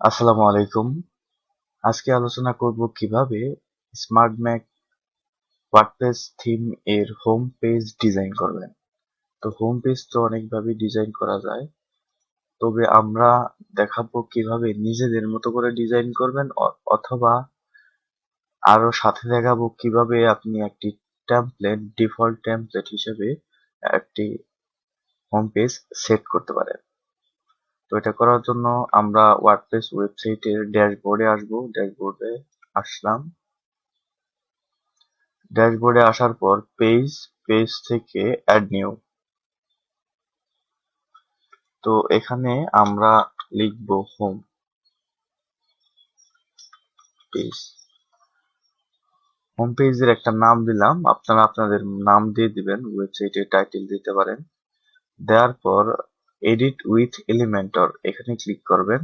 আসসালামু আলাইকুম। আজকে আলোচনা করব কীভাবে স্মার্ট ম্যাক ওয়ার্ডপ্রেস থিম এর হোম পেজ ডিজাইন করবেন। তো হোম পেজ তো অনেকভাবে ডিজাইন করা যায়। তবে আমরা দেখাবো কীভাবে নিজেদের মতো করে ডিজাইন করবেন অথবা আরও সাথে দেখাবো কীভাবে আপনি একটি টেমপ্লেট ডিফল্ট টেমপ্লেট হিসেবে একটি হোম পেজ সেট করতে পারেন। তো এটা করার জন্য আমরা ওয়ার্ডপ্রেস ওয়েবসাইটের ড্যাশবোর্ডে আসব। ড্যাশবোর্ডে আসলাম। ড্যাশবোর্ডে আসার পর পেজ পেজ থেকে অ্যাড নিউ তো এখানে আমরা লিখব হোম পেজ হোম পেজের একটা নাম দিলাম। আপনারা আপনাদের নাম দিয়ে দিবেন ওয়েবসাইটের টাইটেল দিতে পারেন। দেওয়ার পর এডিট উইথ এলিমেন্টর এখানে ক্লিক করবেন।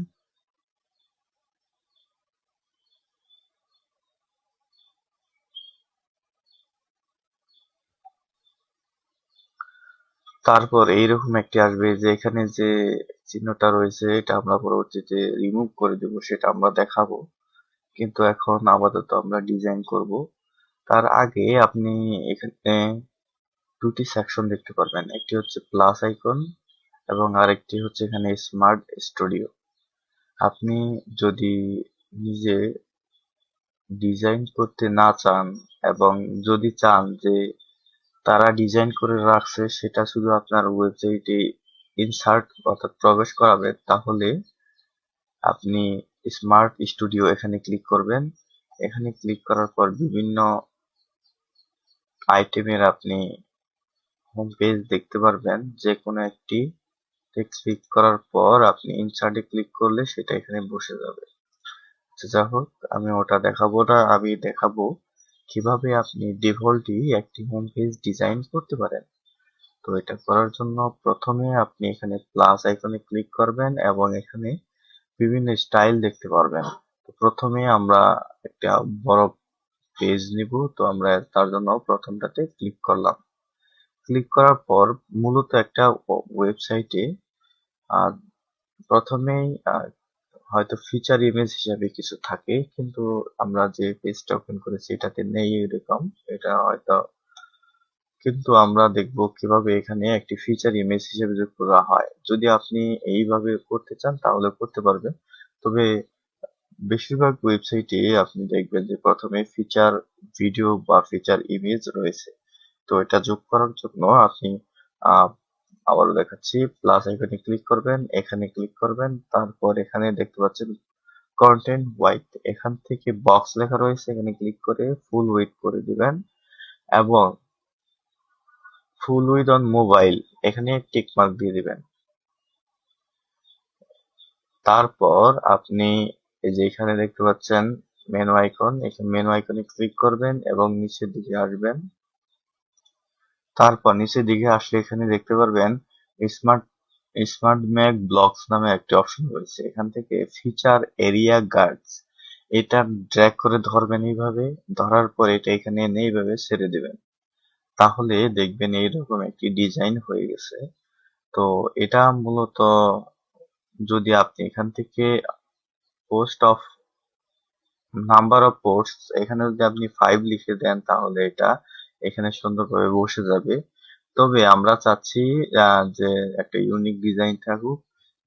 তারপর এইরকম একটি আসবে যে এখানে যে চিহ্নটা রয়েছে, এটা আমরা পরবর্তীতে রিমুভ করে দেব, সেটা আমরা দেখাবো। কিন্তু এখন আপাতত আমরা ডিজাইন করব। তার আগে আপনি এখানে দুটি সেকশন দেখতে পারবেন। একটি হচ্ছে প্লাস আইকন এবং আরেকটি হচ্ছে এখানে স্মার্ট স্টুডিও আপনি যদি নিজে ডিজাইন করতে না চান এবং যদি চান যে তারা ডিজাইন করে রাখছে, সেটা শুধু আপনার ওয়েবসাইটে ইনসার্ট অর্থাৎ প্রবেশ করাবেন তাহলে আপনি স্মার্ট স্টুডিও এখানে ক্লিক করবেন। এখানে ক্লিক করার পর বিভিন্ন আইটেমের আপনি হোম পেজ দেখতে পারবেন। যে কোনো একটি ক্লিক করার পর আপনি ইনসার্টে ক্লিক করলে সেটা এখানে বসে যাবে। আচ্ছা, যা হোক আমি ওটা দেখাবো না আমি দেখাবো কীভাবে আপনি ডিফল্টই একটি হোম পেজ ডিজাইন করতে পারেন। তো এটা করার জন্য প্রথমে আপনি এখানে প্লাস আইকনে ক্লিক করবেন এবং এখানে বিভিন্ন স্টাইল দেখতে পারবেন। তো প্রথমে আমরা একটা বড় পেজ নিব তো আমরা তার জন্য প্রথমটাতে ক্লিক করলাম। ক্লিক করার পর মূলত একটা ওয়েবসাইটে প্রথমেই হয়তো ফিচার ইমেজ হিসাবে কিছু থাকে, কিন্তু আমরা যে পেজটা ওপেন করেছি, এটাতে নেই এরকম। এটা হয়তো, কিন্তু আমরা দেখব কীভাবে এখানে একটি ফিচার ইমেজ হিসেবে যোগ করা হয়। যদি আপনি এইভাবে করতে চান, তাহলে করতে পারবেন। তবে, বেশিরভাগ ওয়েবসাইটে আপনি দেখবেন যে প্রথমে ফিচার ভিডিও বা ফিচার ইমেজ রয়েছে। তো এটা যোগ করার জন্য আপনি আবারও দেখাচ্ছি। প্লাস আইকনে ক্লিক করবেন, এখানে ক্লিক করবেন, তারপর এখানে দেখতে পাচ্ছেন কন্টেন্ট হোয়াইট এখান থেকে বক্স লেখা রয়েছে, এখানে ক্লিক করে ফুল উইথ করে দিবেন এবং ফুল উইথ অন মোবাইল এখানে টিক মার্ক দিয়ে দিবেন। তারপর আপনি এই যে এখানে দেখতে পাচ্ছেন মেনু আইকন এখানে মেনু আইকনে ক্লিক করবেন এবং নিচের দিকে আসবেন। তারপর নিচের দিকে আসলে এখানে দেখতে পারবেন স্মার্ট স্মার্ট ম্যাক ব্লকস নামে একটি অপশন রয়েছে। এখান থেকে ফিচার এরিয়া গার্ডস এটা ড্র্যাগ করে ধরবেন এইভাবে, ধরার পর এটা এখানে এনে এইভাবে ছেড়ে দেবেন। তাহলে দেখবেন এইরকম একটি ডিজাইন হয়ে গেছে। তো এটা মূলত যদি আপনি এখান থেকে post of number of post এখানে যদি আপনি ফাইভ লিখে দেন তাহলে এটা এখানে সুন্দরভাবে বসে যাবে। তবে আমরা চাচ্ছি যে একটা ইউনিক ডিজাইন থাকুক,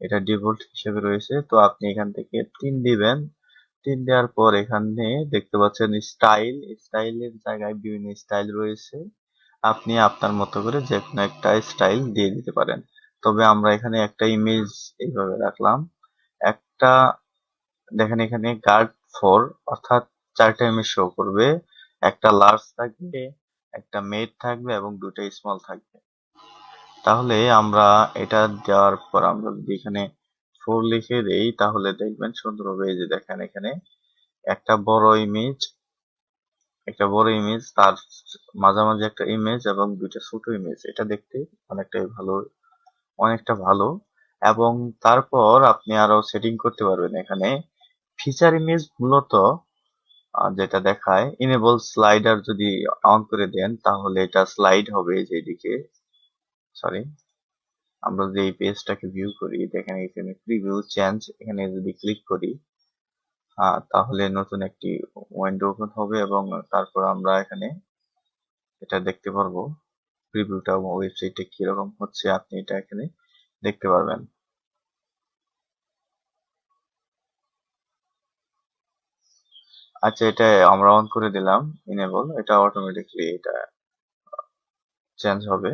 এটা ডিফল্ট হিসেবে রয়েছে। তো আপনি এখান থেকে তিন দিবেন। তিন দেওয়ার পর এখানে দেখতে পাচ্ছেন স্টাইল স্টাইলের জায়গায় বিভিন্ন স্টাইল রয়েছে। আপনি আপনার মতো করে যে কোনো একটা স্টাইল দিয়ে দিতে পারেন। তবে আমরা এখানে একটা ইমেজ এইভাবে রাখলাম। একটা, দেখেন এখানে গার্ড ফোর অর্থাৎ চারটা ইমেজ শো করবে। একটা লার্জ থাকবে একটা মেড থাকবে এবং দুটো স্মল থাকবে। তাহলে আমরা এটা দেওয়ার পর আমরা যদি এখানে ফোর লিখে দেই, তাহলে দেখবেন সুন্দরভাবে এই যে দেখেন এখানে একটা বড় ইমেজ একটা বড় ইমেজ তার মাঝামাঝি একটা ইমেজ এবং দুইটা ছোট ইমেজ এটা দেখতে অনেকটাই ভালো, অনেকটা ভালো। এবং তারপর আপনি আরও সেটিং করতে পারবেন এখানে। ফিচার ইমেজ মূলত যেটা দেখায়। ইনেবল স্লাইডার যদি অন করে দেন, তাহলে এটা স্লাইড হবে যেদিকে সরি আমরা যদি এই পেজটাকে ভিউ করি, দেখেন এখানে প্রিভিউ চেঞ্জ এখানে যদি ক্লিক করি তাহলে নতুন একটি উইন্ডো ওপেন হবে এবং তারপর আমরা এখানে এটা দেখতে পারব। প্রিভিউটা ওয়েবসাইটে কীরকম হচ্ছে, আপনি এটা এখানে দেখতে পারবেন। আচ্ছা এটা আমরা অন করে দিলাম ইনেবল এটা অটোমেটিকলি এটা চেঞ্জ হবে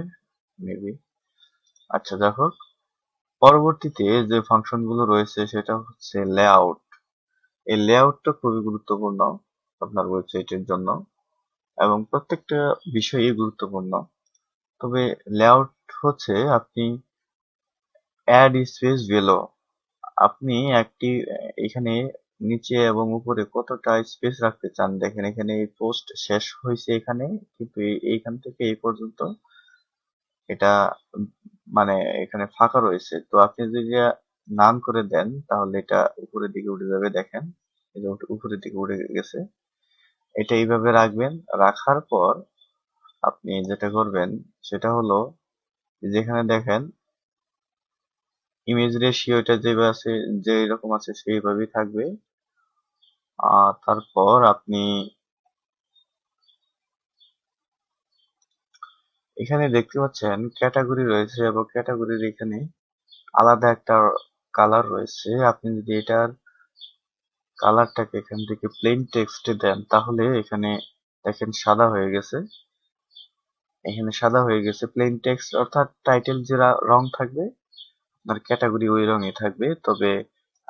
মেবি আচ্ছা দেখো পরবর্তীতে যে ফাংশনগুলো রয়েছে, সেটা হচ্ছে লেআউট এই লেআউটটা খুবই গুরুত্বপূর্ণ আপনার ওয়েবসাইটের জন্য এবং প্রত্যেকটা বিষয়ই গুরুত্বপূর্ণ। তবে লেআউট হচ্ছে আপনি অ্যাড স্পেস ভেলো আপনি একটি, এখানে নিচে এবং উপরে কতটা স্পেস রাখতে চান? দেখেন, এখানে এই পোস্ট শেষ হয়েছে এখানে, কিন্তু এই- এইখান থেকে এই পর্যন্ত এটা মানে এখানে ফাঁকা রয়েছে। তো আপনি যদি নাম করে দেন, তাহলে এটা উপরের দিকে উঠে যাবে, দেখেন। উপরের দিকে উঠে গেছে। এটা এইভাবে রাখবেন। রাখার পর আপনি যেটা করবেন, সেটা হলো যেখানে দেখেন ইমেজ রেশিও এটা যেভাবে আছে যে রকম আছে, সেইভাবেই থাকবে। তারপর আপনি এখানে দেখতে পাচ্ছেন ক্যাটাগরি রয়েছে এবং ক্যাটাগরির এখানে আলাদা একটা কালার রয়েছে। আপনি যদি এটার কালারটাকে এখান থেকে প্লেন টেক্সটে দেন, তাহলে এখানে দেখেন সাদা হয়ে গেছে। এখানে সাদা হয়ে গেছে প্লেন টেক্সট অর্থাৎ টাইটেল যে রং থাকবে, আপনার ক্যাটাগরি ওই রঙে থাকবে। তবে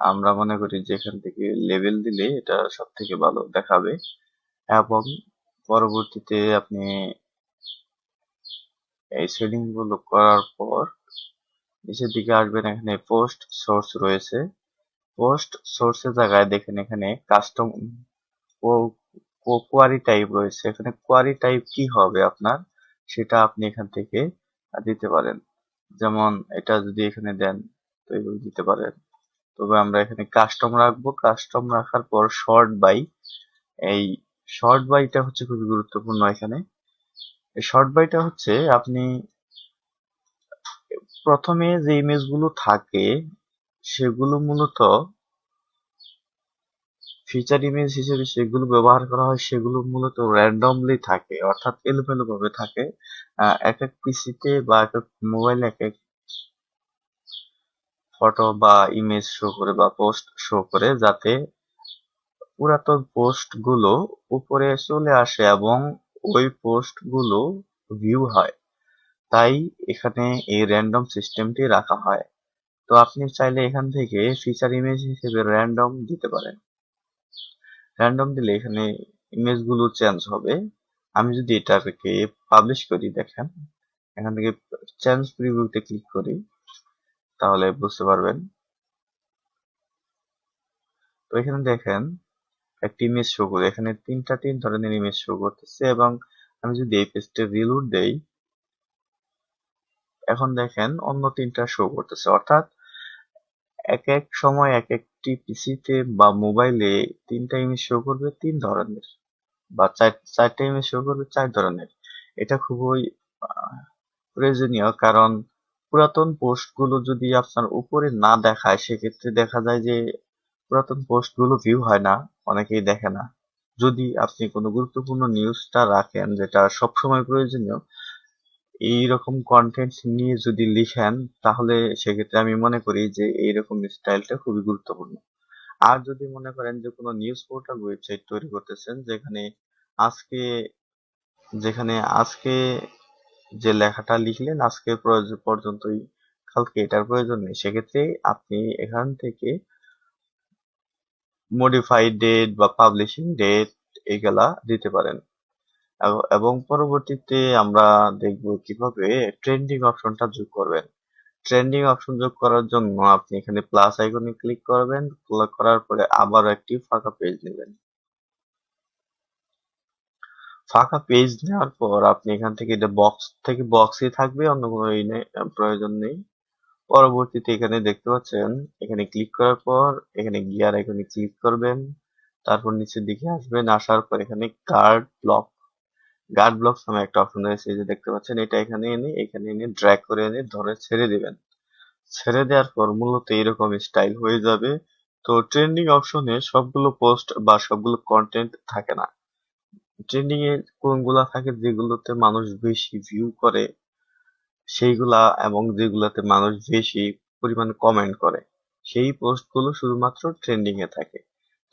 আমরা মনে করি যে এখান থেকে লেভেল দিলে এটা সব থেকে ভালো দেখাবে। এবং পরবর্তীতে আপনি এই সেটিংগুলো করার পর নিচের দিকে আসবেন, এখানে পোস্ট সোর্স রয়েছে। পোস্ট সোর্সের জায়গায় দেখেন এখানে কাস্টম কোয়ারি টাইপ রয়েছে। এখানে কোয়ারি টাইপ কি হবে আপনার? সেটা আপনি এখান থেকে দিতে পারেন। যেমন এটা যদি এখানে দেন, তো এগুলো দিতে পারেন। তবে আমরা এখানে কাস্টম রাখব। কাস্টম রাখার পর শর্ট বাই এই শর্ট বাইটা হচ্ছে খুবই গুরুত্বপূর্ণ এখানে। শর্ট বাইটা হচ্ছে আপনি প্রথমে যে ইমেজগুলো থাকে, সেগুলো মূলত ফিচার ইমেজ হিসেবে সেগুলো ব্যবহার করা হয়, সেগুলো মূলত র্যান্ডমলি থাকে, অর্থাৎ এলোমেলো ভাবে থাকে এক এক পিসিতে বা এক এক মোবাইলে এক এক ফটো বা ইমেজ শো করে বা পোস্ট শো করে যাতে পুরাতন পোস্টগুলো উপরে চলে আসে এবং ওই পোস্টগুলো ভিউ হয়। তাই এখানে এই র্যান্ডম সিস্টেমটি রাখা হয়। তো আপনি চাইলে এখান থেকে ফিচার ইমেজ হিসেবে র্যান্ডম দিতে পারেন। র্যান্ডম দিলে এখানে ইমেজগুলো চেঞ্জ হবে। আমি যদি এটাকে পাবলিশ করি, দেখেন। এখান থেকে চেঞ্জ প্রিভিউতে ক্লিক করি। তাহলে বুঝতে পারবেন। তো এখানে দেখেন, একটি ইমেজ শো করে। এখানে তিনটা তিন ধরনের ইমেজ শো করতেছে এবং আমি যদি এই পেজটা রিলোড দেই, এখন দেখেন অন্য তিনটা শো করতেছে। অর্থাৎ এক এক সময় এক একটি পিসিতে বা মোবাইলে তিনটা ইমেজ শো করবে তিন ধরনের বা চার, চারটা ইমেজ শো করবে চার ধরনের। এটা খুবই প্রয়োজনীয় কারণ পুরাতন পোস্টগুলো যদি আপনার উপরে না দেখায়, সেক্ষেত্রে দেখা যায় যে পুরাতন পোস্টগুলো ভিউ হয় না, অনেকেই দেখে না। যদি আপনি কোনো গুরুত্বপূর্ণ নিউজটা রাখেন, যেটা সবসময় প্রয়োজনীয়, এইরকম কন্টেন্ট নিয়ে যদি লিখেন, তাহলে সেক্ষেত্রে আমি মনে করি যে এইরকম স্টাইলটা খুবই গুরুত্বপূর্ণ। আর যদি মনে করেন যে কোনো নিউজ পোর্টাল ওয়েবসাইট তৈরি করতেছেন, যেখানে আজকে যেখানে আজকে যে লেখাটা লিখলেন আজকে প্রয়োজ- পর্যন্তই কালকে এটার প্রয়োজন নেই। সেক্ষেত্রে আপনি এখান থেকে মডিফাই ডেট বা পাবলিশিং ডেট এগুলা দিতে পারেন। এবং পরবর্তীতে আমরা দেখব কীভাবে ট্রেন্ডিং অপশনটা যোগ করবেন। ট্রেন্ডিং অপশন যোগ করার জন্য আপনি এখানে প্লাস আইকনে ক্লিক করবেন। ক্লিক করার পরে আবার একটি ফাঁকা পেজ নেবেন। ফাঁকা পেজ নেওয়ার পর আপনি এখান থেকে এটা বক্স থেকে বক্সই থাকবে অন্য কোনো ই নেই, প্রয়োজন নেই। পরবর্তীতে এখানে দেখতে পাচ্ছেন এখানে ক্লিক করার পর এখানে গিয়ার এখানে ক্লিক করবেন। তারপর নিচের দিকে আসবেন আসার পর এখানে গার্ড ব্লক গার্ড ব্লক নামে একটা অপশন রয়েছে যে দেখতে পাচ্ছেন এটা এখানে এনে এখানে এনে ড্র্যাগ করে এনে ধরে ছেড়ে দিবেন। ছেড়ে দেওয়ার পর মূলত এরকম স্টাইল হয়ে যাবে। তো ট্রেন্ডিং অপশনে সবগুলো পোস্ট বা সবগুলো কন্টেন্ট থাকে না। ট্রেন্ডিং এ কোনগুলা থাকে যেগুলোতে মানুষ বেশি ভিউ করে, সেইগুলা এবং যেগুলাতে মানুষ বেশি পরিমাণে কমেন্ট করে, সেই পোস্টগুলো শুধুমাত্র ট্রেন্ডিং এ থাকে।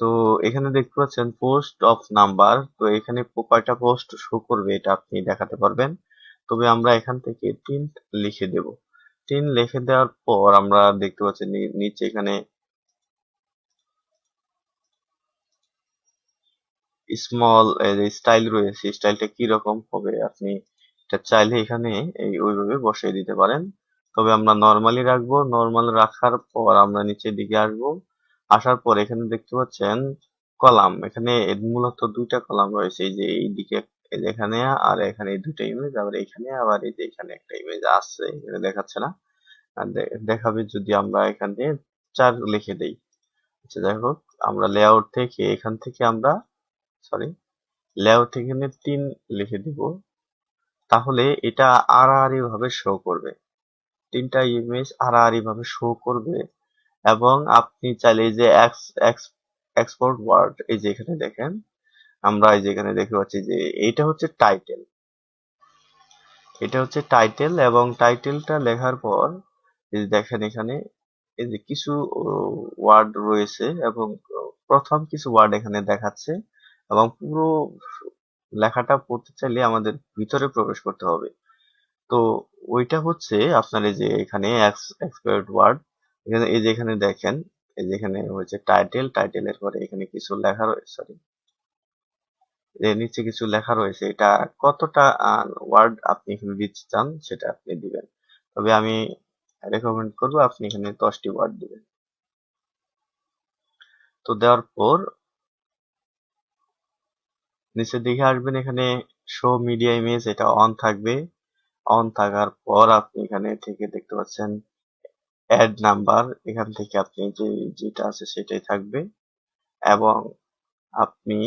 তো এখানে দেখতে পাচ্ছেন পোস্ট অফ নাম্বার তো এখানে কয়টা পোস্ট শো করবে এটা আপনি দেখাতে পারবেন। তবে আমরা এখান থেকে তিন লিখে দেব। তিন লিখে দেওয়ার পর আমরা দেখতে পাচ্ছি নিচে এখানে স্মল যে স্টাইল রয়েছে স্টাইলটা কি রকম হবে আপনি এটা চাইলে এখানে এই ওইভাবে বসিয়ে দিতে পারেন। তবে আমরা নর্মালি রাখব নর্মাল রাখার পর আমরা নিচের দিকে আসব। আসার পর এখানে দেখতে পাচ্ছেন কলাম, এখানে মূলত দুইটা কলাম রয়েছে, এই যে এই দিকে এখানে আর এখানে এই দুটো ইমেজ আবার এখানে আবার এই যে এখানে একটা ইমেজ আসছে এখানে দেখাচ্ছে না। দেখাবে যদি আমরা এখানে চার লিখে দেই। আচ্ছা হোক, আমরা লেআউট থেকে এখান থেকে আমরা সরি লেআউট থেকে তিন লিখে দিব। তাহলে এটা আড়াআড়ি ভাবে শো করবে। তিনটা ইমেজ আড়াআড়ি ভাবে শো করবে এবং আপনি চাইলে যে এক্সপোর্ট ওয়ার্ড এই যে এখানে দেখেন, আমরা এই যে এখানে দেখতে পাচ্ছি যে এইটা হচ্ছে টাইটেল এটা হচ্ছে টাইটেল এবং টাইটেলটা লেখার পর এই দেখেন এখানে, এই যে কিছু ওয়ার্ড রয়েছে এবং প্রথম কিছু ওয়ার্ড এখানে দেখাচ্ছে। এবং পুরো লেখাটা পড়তে চাইলে আমাদের ভিতরে প্রবেশ করতে হবে। তো ওইটা হচ্ছে আপনার এই যে এখানে এক্সপায়ার্ড ওয়ার্ড এখানে এই যে এখানে দেখেন, এই যে এখানে হচ্ছে টাইটেল টাইটেলের পরে এখানে কিছু লেখা রয়েছে সরি এর নিচে কিছু লেখা রয়েছে। এটা কতটা ওয়ার্ড আপনি এখানে দিতে চান সেটা আপনি দিবেন। তবে আমি রেকমেন্ড করব আপনি এখানে দশটি ওয়ার্ড দিবেন। তো দেওয়ার পর নিচের দিকে আসবেন, এখানে শো মিডিয়া ইমেজ এটা অন থাকবে। অন থাকার পর আপনি এখানে থেকে দেখতে পাচ্ছেন অ্যাড নাম্বার এখান থেকে আপনি যে, যেটা আছে সেটাই থাকবে। এবং আপনি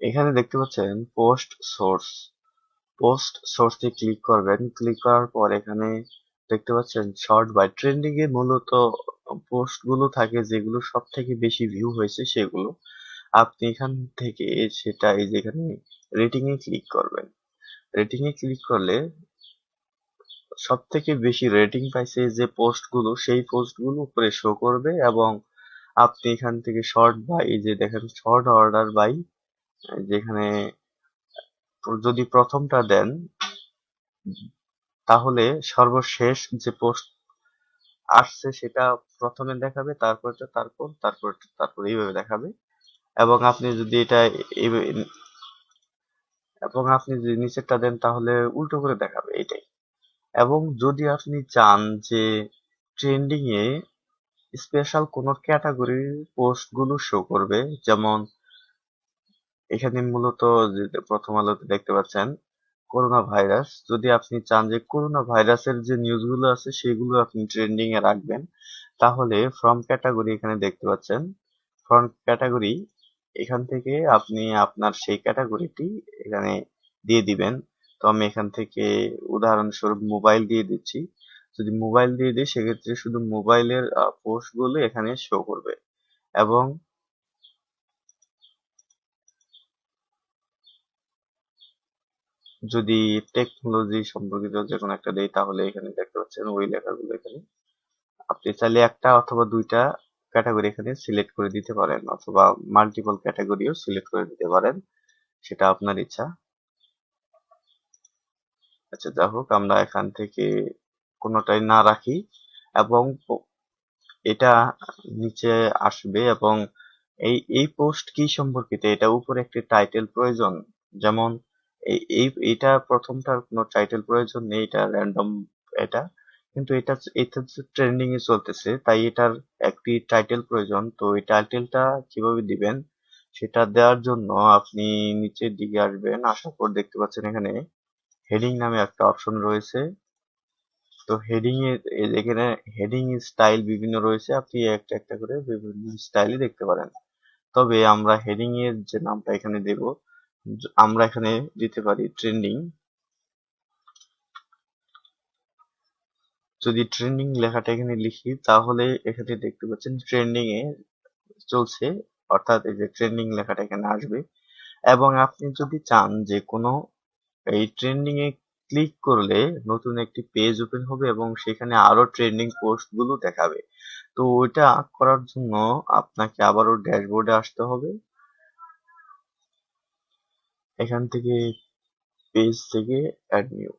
এখানে দেখতে পাচ্ছেন পোস্ট সোর্স পোস্ট সোর্সে ক্লিক করবেন। ক্লিক করার পর এখানে দেখতে পাচ্ছেন শর্ট বাই ট্রেন্ডিং এ মূলত পোস্টগুলো থাকে যেগুলো সব থেকে বেশি ভিউ হয়েছে সেগুলো। আপনি এখান থেকে সেটা এই যেখানে রেটিং এ ক্লিক করবেন। রেটিং এ ক্লিক করলে সব থেকে বেশি রেটিং পাইছে যে পোস্টগুলো, সেই পোস্টগুলো উপরে শো করবে এবং আপনি এখান থেকে শর্ট বাই যে দেখেন শর্ট অর্ডার বাই যেখানে যদি প্রথমটা দেন, তাহলে সর্বশেষ যে পোস্ট আসছে সেটা প্রথমে দেখাবে, তারপর তারপর তারপর তারপর এইভাবে দেখাবে। এবং আপনি যদি এটা এবং আপনি যদি নিচেরটা দেন, তাহলে উল্টো করে দেখাবে এটাই। এবং যদি আপনি চান যে ট্রেন্ডিং এ স্পেশাল কোন ক্যাটাগরির পোস্টগুলো শো করবে, যেমন এখানে মূলত প্রথম আলোতে দেখতে পাচ্ছেন করোনা ভাইরাস যদি আপনি চান যে করোনা ভাইরাসের যে নিউজগুলো আছে, সেগুলো আপনি ট্রেন্ডিং এ রাখবেন, তাহলে ফ্রম ক্যাটাগরি এখানে দেখতে পাচ্ছেন। ফ্রম ক্যাটাগরি এখান থেকে আপনি আপনার সেই ক্যাটাগরিটি এখানে দিয়ে দিবেন। তো আমি এখান থেকে উদাহরণস্বরূপ মোবাইল দিয়ে দিচ্ছি। যদি মোবাইল দিয়ে দিই সেক্ষেত্রে শুধু মোবাইলের পোস্টগুলো এখানে শো করবে। এবং যদি টেকনোলজি সম্পর্কিত যে কোনো একটা দেই, তাহলে এখানে দেখতে পাচ্ছেন ওই লেখাগুলো এখানে। আপনি চাইলে একটা অথবা দুইটা ক্যাটাগরি এখানে সিলেক্ট করে দিতে পারেন, অথবা মাল্টিপল ক্যাটাগরিও সিলেক্ট করে দিতে পারেন, সেটা আপনার ইচ্ছা। আচ্ছা যাই হোক, আমরা এখান থেকে কোনোটাই না রাখি, এবং এটা নিচে আসবে, এবং এই এই পোস্ট কি সম্পর্কিত? এটা উপরে একটি টাইটেল প্রয়োজন, যেমন এই, এটা প্রথমটার কোনো টাইটেল প্রয়োজন নেই, এটা র্যান্ডম এটা, কিন্তু এটা এটা ট্রেন্ডিং এ চলতেছে, তাই এটার একটি টাইটেল প্রয়োজন। তো এই টাইটেলটা কীভাবে দিবেন, সেটা দেওয়ার জন্য আপনি নিচের দিকে আসবেন, আসার পর দেখতে পাচ্ছেন এখানে হেডিং নামে একটা অপশন রয়েছে। তো হেডিং এ, এখানে হেডিং স্টাইল বিভিন্ন রয়েছে, আপনি একটা একটা করে বিভিন্ন স্টাইলই দেখতে পারেন। তবে আমরা হেডিং এর যে নামটা এখানে দেব আমরা এখানে দিতে পারি ট্রেন্ডিং যদি ট্রেন্ডিং লেখাটা এখানে লিখি, তাহলে এখানে দেখতে পাচ্ছেন ট্রেন্ডিং এ চলছে, অর্থাৎ এই যে ট্রেন্ডিং লেখাটা এখানে আসবে। এবং আপনি যদি চান যে কোনো, এই ট্রেন্ডিং এ ক্লিক করলে নতুন একটি পেজ ওপেন হবে এবং সেখানে আরও ট্রেন্ডিং পোস্টগুলো দেখাবে। তো ওইটা করার জন্য আপনাকে আবারও ড্যাশবোর্ডে আসতে হবে। এখান থেকে পেজ থেকে অ্যাড নিউ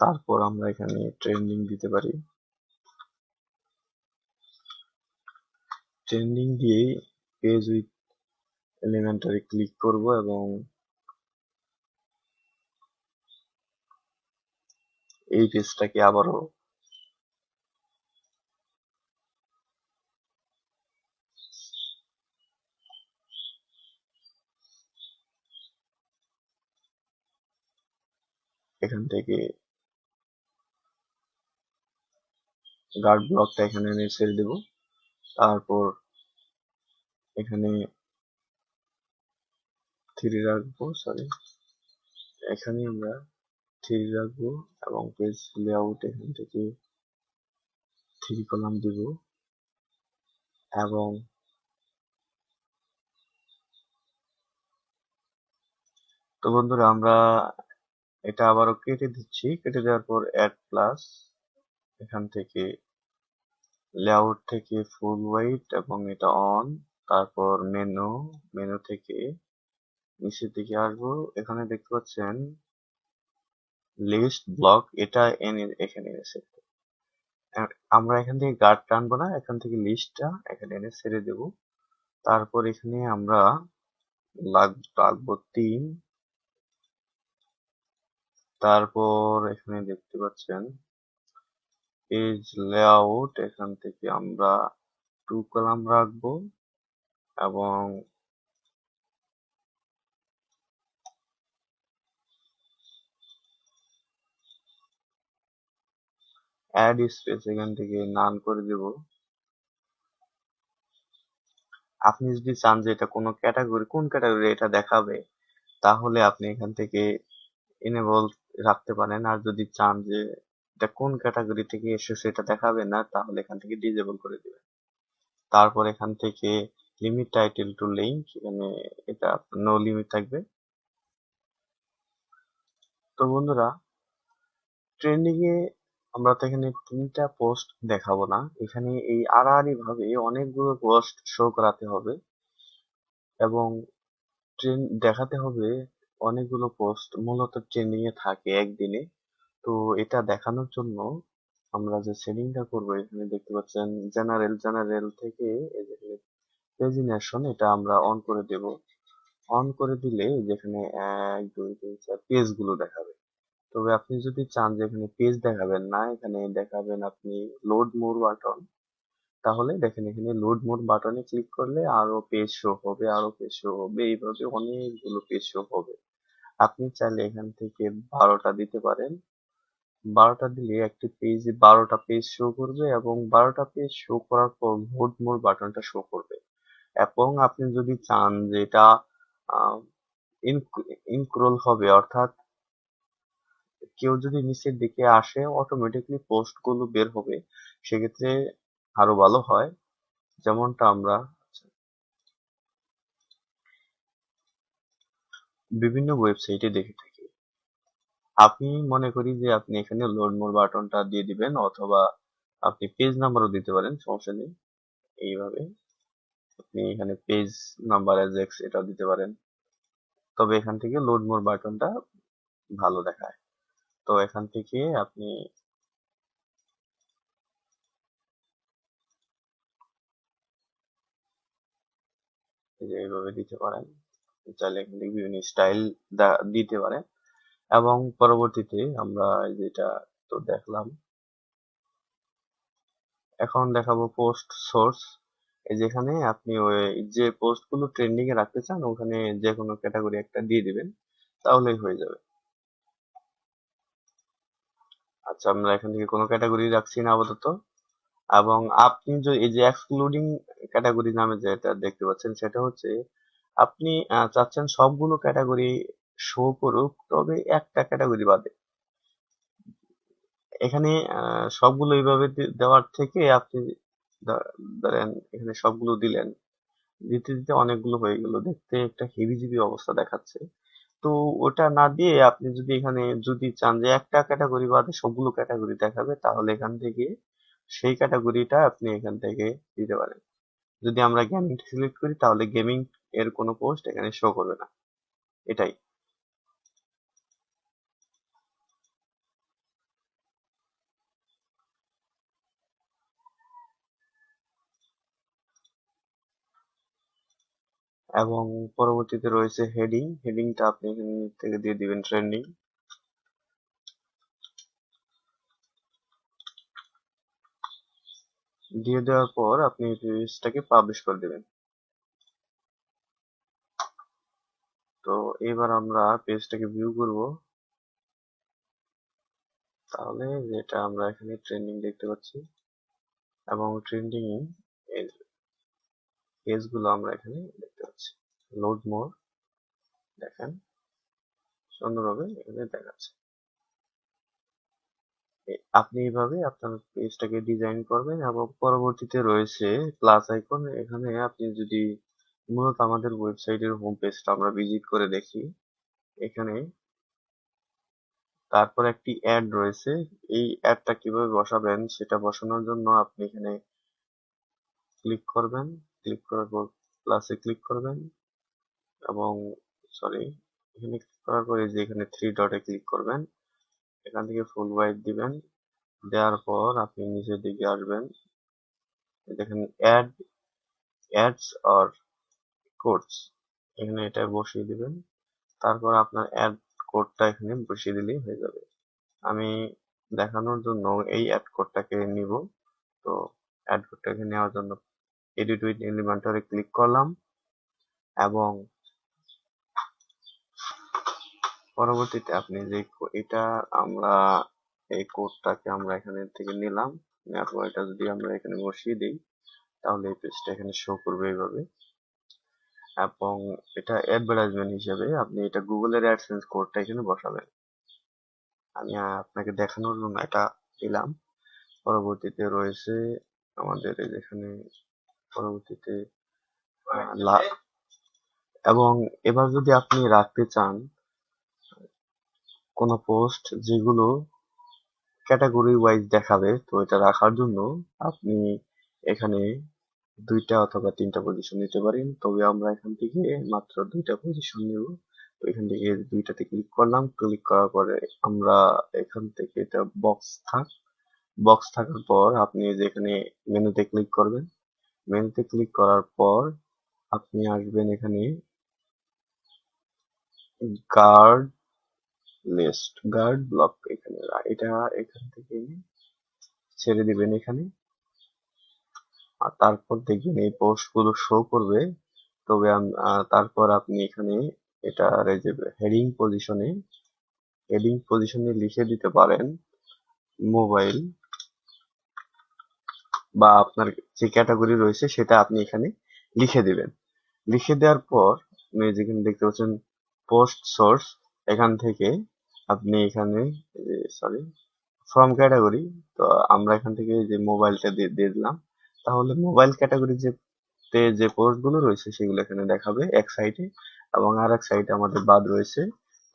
তারপর আমরা এখানে ট্রেন্ডিং দিতে পারি। ট্রেন্ডিং দিয়ে পেজ উইথ এলিমেন্টারি ক্লিক করব এবং এই পেজটাকে আবারও এখান থেকে গার্ড ব্লকটা এখানে এনে ছেড়ে দেব। তারপর এখানে থ্রি রাখব সরি এখানে আমরা থ্রি রাখব এবং পেজ লেআউট এখান থেকে থ্রি কলাম দিব এবং তো বন্ধুরা আমরা এটা আবারও কেটে দিচ্ছি। কেটে দেওয়ার পর অ্যাড প্লাস এখান থেকে লেআউট থেকে ফুল হোয়াইট এবং এটা অন তারপর মেনু মেনু থেকে নিচের দিকে আসব। এখানে দেখতে পাচ্ছেন লিস্ট ব্লক এটা এনে, এখানে এনেছে আমরা এখান থেকে গার্ড টানবো না, এখান থেকে লিস্টটা এখানে এনে ছেড়ে দেব। তারপর এখানে আমরা লাগবো তিন। তারপর এখানে দেখতে পাচ্ছেন পেজ লেআউট এখান থেকে আমরা টু কলাম রাখব এবং অ্যাড স্পেস এখান থেকে নান করে দেব। আপনি যদি চান যে এটা কোনো ক্যাটাগরি কোন ক্যাটাগরি এটা দেখাবে, তাহলে আপনি এখান থেকে এনেবল রাখতে পারেন। আর যদি চান যে এটা কোন ক্যাটাগরি থেকে এসেছে এটা দেখাবে না, তাহলে এখান থেকে ডিজেবল করে দিবেন। তারপর এখান থেকে লিমিট টাইটেল টু লিঙ্ক এখানে এটা নো লিমিট থাকবে। তো বন্ধুরা ট্রেন্ডিং এ আমরা তো এখানে তিনটা পোস্ট দেখাবো না। এখানে এই আড়াআড়ি ভাবে অনেকগুলো পোস্ট শো করাতে হবে এবং ট্রেন দেখাতে হবে অনেকগুলো পোস্ট মূলত ট্রেন্ডিং এ থাকে একদিনে। তো এটা দেখানোর জন্য আমরা যে সেটিংটা করব, এখানে দেখতে পাচ্ছেন জেনারেল জেনারেল থেকে পেজিনেশন এটা আমরা অন করে দেব। অন করে দিলে যেখানে এক, দুই, তিন, চার পেজগুলো দেখাবে। তবে আপনি যদি চান যে এখানে পেজ দেখাবেন না, এখানে দেখাবেন আপনি লোড মোর বাটন তাহলে দেখেন এখানে লোড মোড বাটনে ক্লিক করলে আরও পেজ শো হবে, আরও পেজ শো হবে, এইভাবে অনেকগুলো পেজ শো হবে। আপনি চাইলে এখান থেকে বারোটা দিতে পারেন। বারোটা দিলে একটি পেজে বারোটা পেজ শো করবে এবং বারোটা পেজ শো করার পর ভোট মোড বাটনটা শো করবে। এবং আপনি যদি চান যে এটা ইনক্রোল হবে, অর্থাৎ কেউ যদি নিচের দিকে আসে অটোমেটিকলি পোস্টগুলো বের হবে, সেক্ষেত্রে আরও ভালো হয়। যেমনটা আমরা বিভিন্ন ওয়েবসাইটে দেখে থাকি। আপনি মনে করি যে আপনি এখানে লোড মোর বাটনটা দিয়ে দিবেন অথবা আপনি পেজ নাম্বারও দিতে পারেন, সমস্যা নেই। এইভাবে আপনি এখানে পেজ নাম্বার এজ এক্স এটাও দিতে পারেন। তবে এখান থেকে লোড মোর বাটনটা ভালো দেখায়। তো এখান থেকে আপনি এইভাবে দিতে পারেন। চাইলে এখান বিভিন্ন স্টাইল দিতে পারেন। এবং পরবর্তীতে আমরা যেটা তো দেখলাম। এখন দেখাবো পোস্ট সোর্স যেখানে আপনি ওই যে পোস্টগুলো ট্রেন্ডিং এ রাখতে চান, ওখানে যে কোনো ক্যাটাগরি একটা দিয়ে দিবেন, তাহলেই হয়ে যাবে। আচ্ছা আমরা এখান থেকে কোনো ক্যাটাগরি রাখছি না আপাতত। এবং আপনি যে এই যে এক্সক্লুডিং ক্যাটাগরি নামে যেটা দেখতে পাচ্ছেন, সেটা হচ্ছে আপনি চাচ্ছেন সবগুলো ক্যাটাগরি শো করুক, তবে একটা ক্যাটাগরি বাদে। এখানে সবগুলো এইভাবে দেওয়ার থেকে আপনি ধরেন এখানে সবগুলো দিলেন। দিতে দিতে অনেকগুলো হয়ে গেল। দেখতে একটা হেবিজিবি অবস্থা দেখাচ্ছে। তো ওটা না দিয়ে আপনি যদি এখানে যদি চান যে একটা ক্যাটাগরি বাদে সবগুলো ক্যাটাগরি দেখাবে, তাহলে এখান থেকে সেই ক্যাটাগরিটা আপনি এখান থেকে দিতে পারেন। যদি আমরা গেমিং সিলেক্ট করি, তাহলে গেমিং এর কোনো পোস্ট এখানে শো করবে না। এটাই। এবং পরবর্তীতে রয়েছে হেডিং হেডিংটা আপনি এখান থেকে দিয়ে দিবেন ট্রেন্ডিং দিয়ে দেওয়ার পর আপনি পেজটাকে পাবলিশ করে দেবেন। তো এবার আমরা পেজটাকে ভিউ করব। তাহলে যেটা আমরা এখানে ট্রেন্ডিং দেখতে পাচ্ছি, এবং ট্রেন্ডিং এর পেজগুলো আমরা এখানে দেখতে পাচ্ছি। লোড মোর দেখেন, সুন্দরভাবে এখানে দেখাচ্ছে। আপনি এইভাবে আপনার পেজটাকে ডিজাইন করবেন এবং পরবর্তীতে রয়েছে প্লাস আইকন এখানে আপনি যদি মূলত আমাদের ওয়েবসাইটের হোম পেজটা আমরা ভিজিট করে দেখি, এখানে তারপর একটি অ্যাড রয়েছে, এই অ্যাডটা কীভাবে বসাবেন সেটা বসানোর জন্য আপনি এখানে ক্লিক করবেন ক্লিক করার পর প্লাসে ক্লিক করবেন এবং সরি এখানে ক্লিক করার পরে যে এখানে থ্রি ডটে ক্লিক করবেন। এখান থেকে ফুল হোয়াইট দিবেন। দেওয়ার পর আপনি নিচের দিকে আসবেন। দেখেন অ্যাড অ্যাডস অর কোডস এখানে এটা বসিয়ে দিবেন। তারপর আপনার অ্যাড কোডটা এখানে বসিয়ে দিলেই হয়ে যাবে। আমি দেখানোর জন্য এই অ্যাড কোডটাকে নিব। তো অ্যাড কোডটাকে নেওয়ার জন্য এডিট উইথ এলিমেন্টরে ক্লিক করলাম এবং পরবর্তীতে আপনি যে এটা আমরা এই কোডটাকে আমরা এখানে থেকে নিলাম। নেওয়ার পর এটা যদি আমরা এখানে বসিয়ে দিই, তাহলে এই পেজটা এখানে শো করবে এইভাবে। এবং এটা অ্যাডভার্টাইজমেন্ট হিসেবে আপনি এটা গুগলের অ্যাডসেন্স কোডটা এখানে বসাবেন। আমি আপনাকে দেখানোর জন্য এটা দিলাম। পরবর্তীতে রয়েছে আমাদের যেখানে পরবর্তীতে এবং এবার যদি আপনি রাখতে চান কোন পোস্ট যেগুলো ক্যাটাগরি ওয়াইজ দেখাবে, তো এটা রাখার জন্য আপনি এখানে দুইটা অথবা তিনটা পজিশন নিতে পারেন। তবে আমরা এখান থেকে মাত্র দুইটা পজিশন নেব। তো এখান থেকে দুইটাতে ক্লিক করলাম। ক্লিক করার পরে আমরা এখান থেকে এটা বক্স থাক। বক্স থাকার পর আপনি যে এখানে মেনুতে ক্লিক করবেন। মেনুতে ক্লিক করার পর আপনি আসবেন এখানে গার্ড লিস্ট গার্ড ব্লক এখানে এটা এখান থেকে ছেড়ে দিবেন এখানে। আর তারপর দেখবেন এই পোস্টগুলো শো করবে, তবে তারপর আপনি এখানে এটা হেডিং পজিশনে হেডিং পজিশনে লিখে দিতে পারেন মোবাইল বা আপনার যে ক্যাটাগরি রয়েছে সেটা আপনি এখানে লিখে দিবেন। লিখে দেওয়ার পর আপনি যেখানে দেখতে পাচ্ছেন পোস্ট সোর্স এখান থেকে আপনি এখানে সরি ফ্রম ক্যাটাগরি তো আমরা এখান থেকে যে মোবাইলটা দিয়ে দিলাম। তাহলে মোবাইল ক্যাটাগরি যে, তে যে পোস্টগুলো রয়েছে, সেগুলো এখানে দেখাবে এক সাইডে এবং আর এক সাইডে আমাদের বাদ রয়েছে।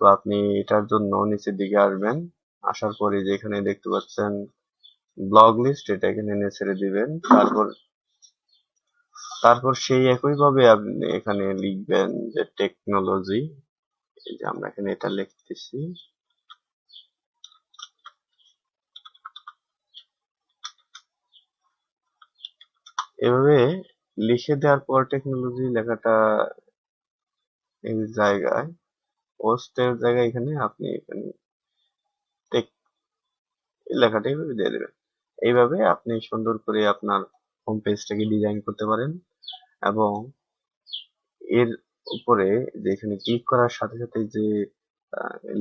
তো আপনি এটার জন্য নিচের দিকে আসবেন, আসার পরে যে এখানে দেখতে পাচ্ছেন ব্লগ লিস্ট এটা এখানে এনে ছেড়ে দিবেন। তারপর তারপর সেই একই ভাবে আপনি এখানে লিখবেন যে টেকনোলজি এই যে আমরা এখানে এটা লিখতেছি। এভাবে লিখে দেওয়ার পর টেকনোলজি লেখাটা এই জায়গায় পোস্টের জায়গায় এখানে আপনি এখানে টেক লেখাটা এইভাবে দিয়ে দেবেন। এইভাবে আপনি সুন্দর করে আপনার হোম পেজটাকে ডিজাইন করতে পারেন এবং এর উপরে যে এখানে ক্লিক করার সাথে সাথে যে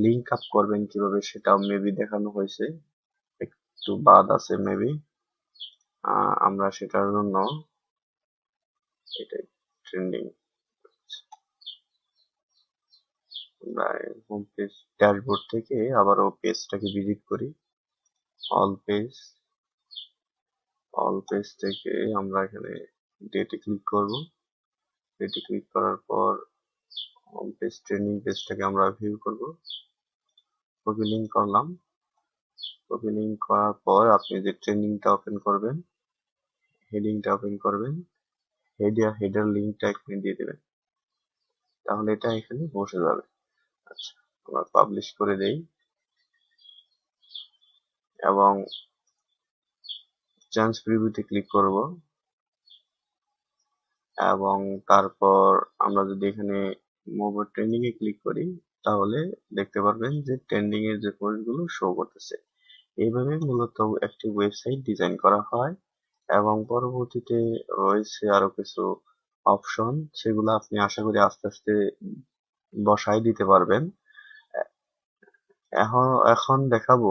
লিঙ্ক আপ করবেন কীভাবে সেটাও মেবি দেখানো হয়েছে। একটু বাদ আছে মেবি আমরা সেটার জন্য এটাই ট্রেন্ডিং হোম পেজ ড্যাশবোর্ড থেকে আবারও পেজটাকে ভিজিট করি। অল পেজ অল পেজ থেকে আমরা এখানে ডেটে ক্লিক করব। ডেটে ক্লিক করার পর হোম পেজ ট্রেন্ডিং পেজটাকে আমরা ভিউ করব। কপি লিঙ্ক করলাম। কপি লিঙ্ক করার পর আপনি যে ট্রেন্ডিংটা ওপেন করবেন হেডিংটা ওপেন করবেন হেডার হেডার লিঙ্কটা এখানে দিয়ে দেবেন। তাহলে এটা এখানে বসে যাবে। আচ্ছা পাবলিশ করে দেই। এবং চেঞ্জ প্রিভিউতে ক্লিক করব। এবং তারপর আমরা যদি এখানে মোবাইল ট্রেন্ডিং এ ক্লিক করি, তাহলে দেখতে পারবেন যে ট্রেন্ডিং এর যে পোস্টগুলো শো করতেছে। এইভাবে মূলত একটি ওয়েবসাইট ডিজাইন করা হয়। এবং পরবর্তীতে রয়েছে আরও কিছু অপশন সেগুলো আপনি আশা করি আস্তে আস্তে বসাই দিতে পারবেন। এখন এখন দেখাবো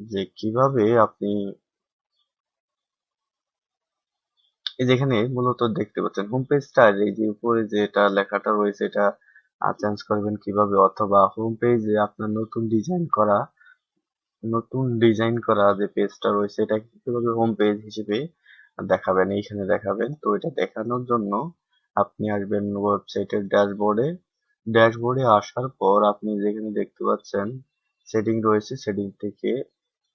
যে কীভাবে আপনি যেখানে মূলত দেখতে পাচ্ছেন হোম পেজটার এই যে উপরে যে এটা লেখাটা রয়েছে, এটা চেঞ্জ করবেন কীভাবে? অথবা হোম পেজে আপনার নতুন ডিজাইন করা নতুন ডিজাইন করা যে পেজটা রয়েছে, এটা কীভাবে হোম পেজ হিসেবে দেখাবেন, এইখানে দেখাবেন। তো এটা দেখানোর জন্য আপনি আসবেন ওয়েবসাইটের ড্যাশবোর্ডে ড্যাশবোর্ডে আসার পর আপনি যেখানে দেখতে পাচ্ছেন সেটিং রয়েছে সেটিং থেকে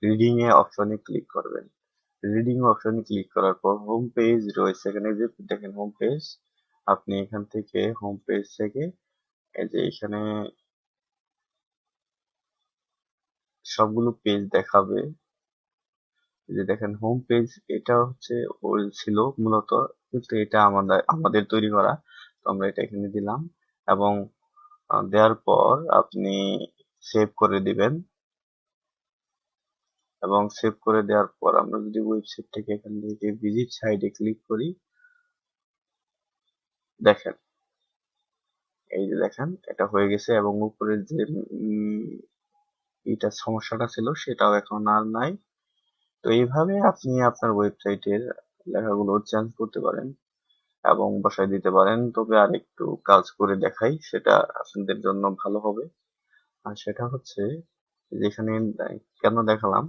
রিডিং এ অপশনে ক্লিক করবেন। রিডিং অপশনে ক্লিক করার পর হোম পেজ রয়েছে। এখানে যে দেখেন হোম পেজ আপনি এখান থেকে হোম পেজ থেকে এই যে এখানে সবগুলো পেজ দেখাবে। যে দেখেন হোম পেজ এটা হচ্ছে ছিল মূলত, কিন্তু এটা আমাদের আমাদের তৈরি করা। তো আমরা এটা এখানে দিলাম এবং দেওয়ার পর আপনি সেভ করে দিবেন। এবং সেভ করে দেওয়ার পর আমরা যদি ওয়েবসাইট থেকে এখান থেকে ভিজিট সাইডে ক্লিক করি, দেখেন, এই যে দেখেন, এটা হয়ে গেছে এবং উপরের যে এটা সমস্যাটা ছিল, সেটাও এখন আর নাই। তো এইভাবে আপনি আপনার ওয়েবসাইটের লেখাগুলো চেঞ্জ করতে পারেন এবং বসায় দিতে পারেন। তবে আর একটু কাজ করে দেখাই, সেটা আপনাদের জন্য ভালো হবে। আর সেটা হচ্ছে, যেখানে কেন দেখালাম,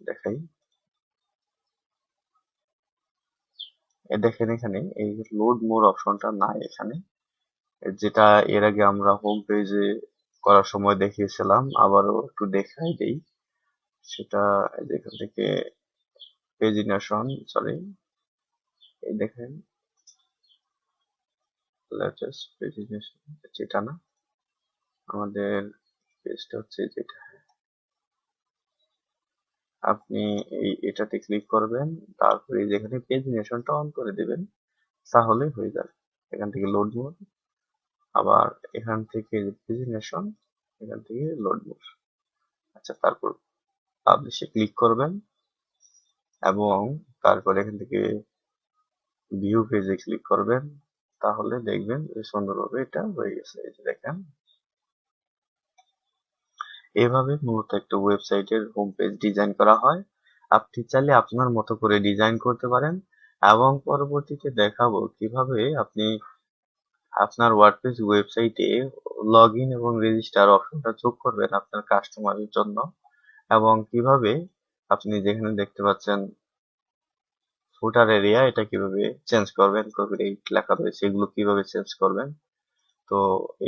দেখাই। দেখেন এখানে, এই লোড মোর অপশনটা নাই এখানে। যেটা এর আগে আমরা হোম পেজে করার সময় দেখিয়েছিলাম, আবারও একটু দেখাই দেই। সেটা এখান থেকে পেজিনেশন সরি এই দেখেন। লেটেস্ট পেজিনেশন যেটা না, আমাদের পেজটা হচ্ছে যেটা। আপনি এই এটাতে ক্লিক করবেন, তারপরে যেখানে পেজিনেশনটা অন করে দিবেন তাহলে হয়ে যাবে। এখান থেকে লোড মোড আবার এখান থেকে প্রেজেন্টেশন এখান থেকে লোড মোড আচ্ছা তারপর পাবলিশে ক্লিক করবেন এবং তারপর এখান থেকে ভিউ পেজে ক্লিক করবেন, তাহলে দেখবেন সুন্দরভাবে এটা হয়ে গেছে। এই যে দেখেন। এভাবে মূলত একটা ওয়েবসাইটের হোম পেজ ডিজাইন করা হয়। আপনি চাইলে আপনার মতো করে ডিজাইন করতে পারেন এবং পরবর্তীতে দেখাবো কীভাবে আপনি আপনার ওয়ার্ডপ্রেস ওয়েবসাইটে লগ ইন এবং রেজিস্টার অপশনটা যোগ করবেন আপনার কাস্টমারের জন্য এবং কীভাবে আপনি যেখানে দেখতে পাচ্ছেন ফুটার এরিয়া এটা কীভাবে চেঞ্জ করবেন কপিরাইট লেখা রয়েছে, এগুলো কীভাবে চেঞ্জ করবেন। তো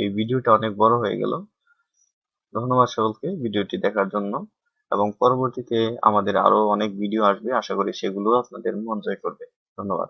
এই ভিডিওটা অনেক বড় হয়ে গেল। ধন্যবাদ সকলকে ভিডিওটি দেখার জন্য এবং পরবর্তীতে আমাদের আরও অনেক ভিডিও আসবে। আশা করি সেগুলো আপনাদের মন জয় করবে। ধন্যবাদ।